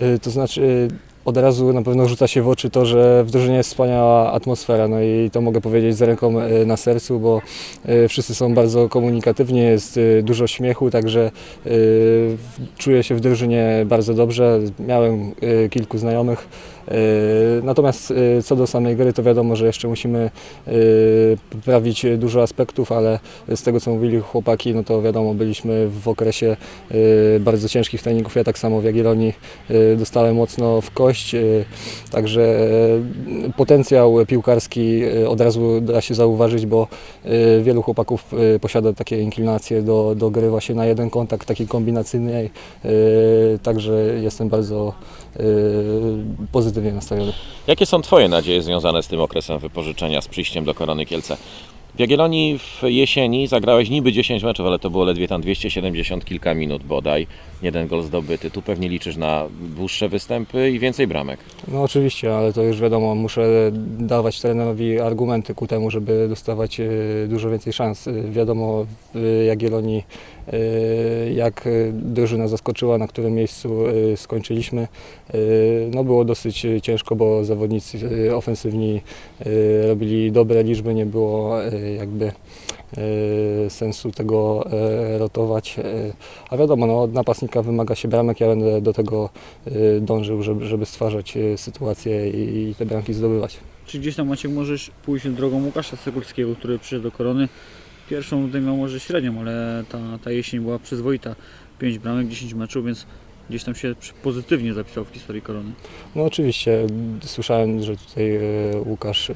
Y, To znaczy, y, od razu na pewno rzuca się w oczy to, że w drużynie jest wspaniała atmosfera. No i to mogę powiedzieć z ręką y, na sercu, bo y, wszyscy są bardzo komunikatywni, jest y, dużo śmiechu, także czuję się w drużynie bardzo dobrze. Miałem kilku znajomych. Natomiast co do samej gry, to wiadomo, że jeszcze musimy poprawić dużo aspektów, ale z tego co mówili chłopaki, no to wiadomo, byliśmy w okresie bardzo ciężkich treningów. Ja tak samo w Jagiellonii dostałem mocno w kość, y, także y, potencjał piłkarski y, od razu da się zauważyć, bo wielu chłopaków posiada takie inklinacje do, do gry właśnie na jeden kontakt, takiej kombinacyjnej, także jestem bardzo pozytywnie nastawiony. Jakie są Twoje nadzieje związane z tym okresem wypożyczenia, z przyjściem do Korony Kielce? W Jagiellonii w jesieni zagrałeś niby 10 meczów, ale to było ledwie tam 270 kilka minut bodaj. Jeden gol zdobyty. Tu pewnie liczysz na dłuższe występy i więcej bramek. No oczywiście, ale to już wiadomo, muszę dawać trenerowi argumenty ku temu, żeby dostawać e, dużo więcej szans. E, Wiadomo w Jagiellonii e, jak drużyna zaskoczyła, na którym miejscu skończyliśmy. No było dosyć ciężko, bo zawodnicy ofensywni robili dobre liczby, nie było jakby sensu tego rotować. A wiadomo, no, od napastnika wymaga się bramek, ja będę do tego e, dążył, żeby, żeby stwarzać e, sytuacje i, i te bramki zdobywać. Czy gdzieś tam Maciek możesz pójść drogą Łukasza Sekulskiego, który przyszedł do Korony? Pierwszą tutaj miał może średnią, ale ta, ta jesień była przyzwoita. 5 bramek, 10 meczów, więc gdzieś tam się pozytywnie zapisał w historii Korony. No oczywiście, słyszałem, że tutaj e, Łukasz e,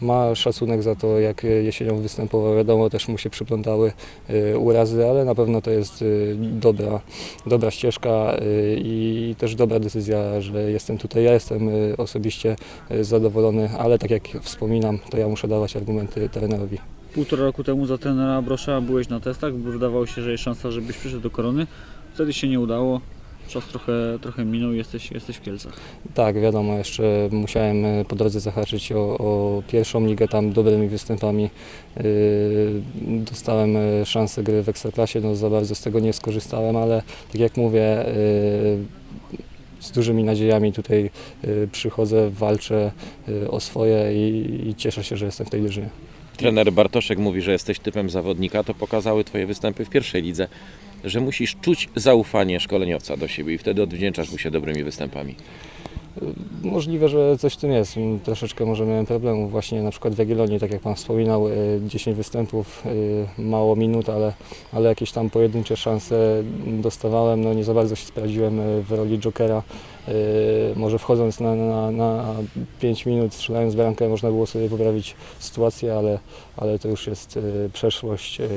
ma szacunek za to, jak e, jesienią występował. Wiadomo, też mu się przyplątały urazy, ale na pewno to jest dobra, dobra ścieżka i też dobra decyzja, że jestem tutaj. Ja jestem osobiście zadowolony, ale tak jak wspominam, to ja muszę dawać argumenty trenerowi. Półtora roku temu za trenera Brosza byłeś na testach, bo wydawało się, że jest szansa, żebyś przyszedł do Korony. Wtedy się nie udało. Czas trochę, trochę minął jesteś, jesteś w Kielcach. Tak, wiadomo, jeszcze musiałem e, po drodze zahaczyć o, o pierwszą ligę tam dobrymi występami. Yy, Dostałem e, szansę gry w Ekstraklasie, no za bardzo z tego nie skorzystałem, ale tak jak mówię, z dużymi nadziejami tutaj przychodzę, walczę o swoje i, i cieszę się, że jestem w tej drużynie. Trener Bartoszek mówi, że jesteś typem zawodnika. To pokazały Twoje występy w pierwszej lidze, że musisz czuć zaufanie szkoleniowca do siebie i wtedy odwdzięczasz mu się dobrymi występami. Możliwe, że coś w tym jest. Mm, Troszeczkę może miałem problemów właśnie na przykład w Jagiellonii, tak jak Pan wspominał, y, 10 występów, y, mało minut, ale, ale jakieś tam pojedyncze szanse dostawałem. No nie za bardzo się sprawdziłem y, w roli jokera. Y, Może wchodząc na, na, na 5 minut, strzelając bramkę, można było sobie poprawić sytuację, ale, ale to już jest y, przeszłość, y,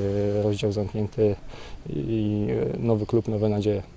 rozdział zamknięty i y, nowy klub, nowe nadzieje.